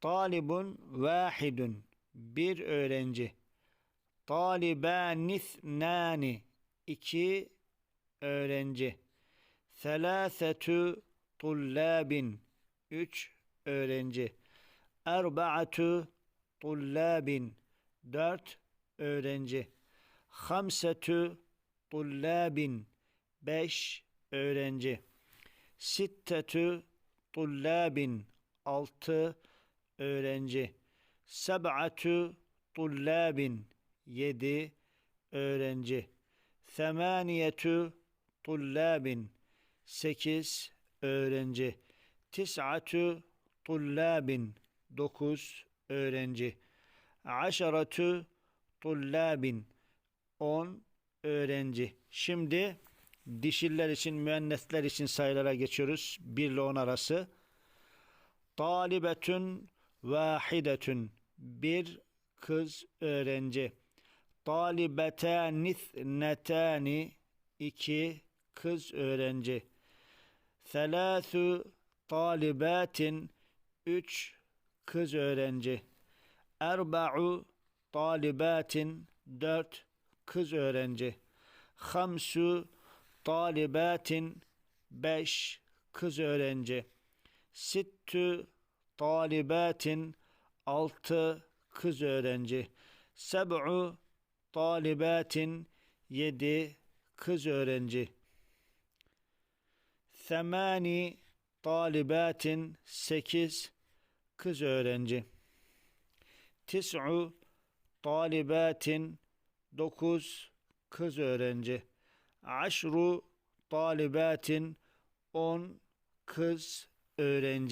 Talibun vahidun. Bir öğrenci. Talibanisnani. iki öğrenci. Selâsetü tullâbin. Üç öğrenci. Erba'atu tullâbin. Dört öğrenci. Hamsetü tullâbin. Beş öğrenci. Sittetü tullâbin. Altı öğrenci. Seb'atü tullâbin. Yedi öğrenci. Semaniyetü tullâbin. Sekiz öğrenci. Tis'atü tullâbin. Dokuz öğrenci. Aşaratü tullâbin. On öğrenci. Şimdi dişiller için, müennesler için sayılara geçiyoruz. 1 ile 10 arası. Talibetün vahidetün. Bir kız öğrenci. Talibetanithnetani. iki kız öğrenci. Selâsü talibatin. Üç kız öğrenci. Erba'u talibatin. Dört kız öğrenci. Hamsu talibatin. Beş kız öğrenci. Sittü talibatin. Altı kız öğrenci. Seb'u talibatin. Yedi kız öğrenci. Semani talibatin. Sekiz kız öğrenci. Tis'u talibatin. Dokuz kız öğrenci. Aşru talibatin. On kız öğrenci.